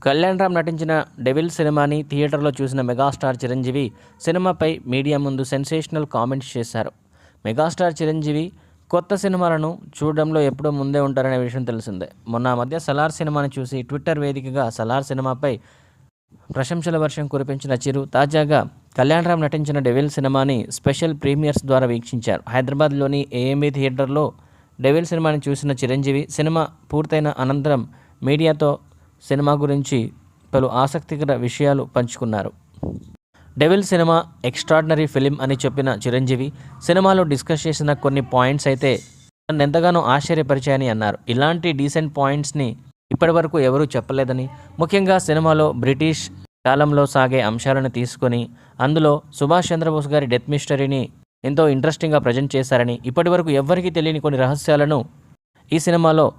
కళ్యాణ్ రామ్ నటించిన డెవిల్ సినిమాని థియేటర్లో చూసిన మెగాస్టార్ చిరంజీవి సినిమాపై మీడియా ముందు సెన్సేషనల్ కామెంట్స్ చేశారు. మెగాస్టార్ చిరంజీవి కొత్త సినిమాలను చూడడంలో ఎప్పుడూ ముందే ఉంటారనే విషయం తెలిసిందే. మొన్న మధ్య సలార్ సినిమాని చూసి ట్విట్టర్ వేదికగా సలార్ సినిమాపై ప్రశంసల వర్షం కురిపించిన చిరు తాజాగా కళ్యాణ్ రామ్ నటించిన డెవిల్ సినిమాని స్పెషల్ ప్రీమియర్స్ ద్వారా వీక్షించారు. హైదరాబాద్లోని ఏఎంబీ థియేటర్లో డెవిల్ సినిమాని చూసిన చిరంజీవి సినిమా పూర్తయిన అనంతరం మీడియాతో సినిమా గురించి పలు ఆసక్తికర విషయాలు పంచుకున్నారు. డెవిల్ సినిమా ఎక్స్ట్రాడినరీ ఫిలిం అని చెప్పిన చిరంజీవి సినిమాలో డిస్కస్ చేసిన కొన్ని పాయింట్స్ అయితే నన్ను ఎంతగానో ఆశ్చర్యపరిచాయని అన్నారు. ఇలాంటి డీసెంట్ పాయింట్స్ని ఇప్పటివరకు ఎవరూ చెప్పలేదని ముఖ్యంగా సినిమాలో బ్రిటిష్ కాలంలో సాగే అంశాలను తీసుకొని అందులో సుభాష్ చంద్రబోస్ గారి డెత్ మిస్టరీని ఎంతో ఇంట్రెస్టింగ్గా ప్రజెంట్ చేశారని ఇప్పటివరకు ఎవ్వరికీ తెలియని కొన్ని రహస్యాలను ఈ సినిమాలో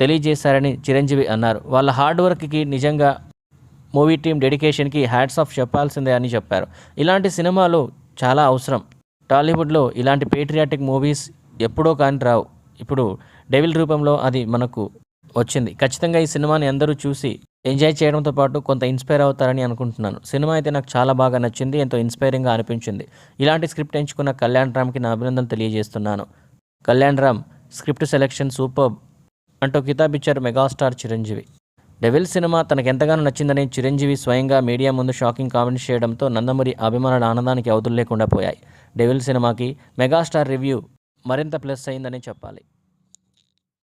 తెలియజేశారని చిరంజీవి అన్నారు. వాళ్ళ హార్డ్ వర్క్కి నిజంగా మూవీ టీం డెడికేషన్కి హ్యాట్స్ ఆఫ్ చెప్పాల్సిందే అని చెప్పారు. ఇలాంటి సినిమాలు చాలా అవసరం. టాలీవుడ్లో ఇలాంటి పేట్రియాటిక్ మూవీస్ ఎప్పుడో కానీ రావు. ఇప్పుడు డెవిల్ రూపంలో అది మనకు వచ్చింది. ఖచ్చితంగా ఈ సినిమాని అందరూ చూసి ఎంజాయ్ చేయడంతో పాటు కొంత ఇన్స్పైర్ అవుతారని అనుకుంటున్నాను. సినిమా అయితే నాకు చాలా బాగా నచ్చింది ఎంతో ఇన్స్పైరింగ్గా అనిపించింది. ఇలాంటి స్క్రిప్ట్ ఎంచుకున్న కళ్యాణ్ రామ్కి నా అభినందనలు తెలియజేస్తున్నాను. Kalyan Ram script selection super అంటూ కితాబ్ ఇచ్చారు మెగాస్టార్ చిరంజీవి. డెవిల్ సినిమా తనకు ఎంతగానో నచ్చిందని చిరంజీవి స్వయంగా మీడియా ముందు షాకింగ్ కామెంట్స్ చేయడంతో నందమూరి అభిమానుల ఆనందానికి అవధులు లేకుండా పోయాయి. డెవిల్ సినిమాకి మెగాస్టార్ రివ్యూ మరింత ప్లస్ అయిందని చెప్పాలి.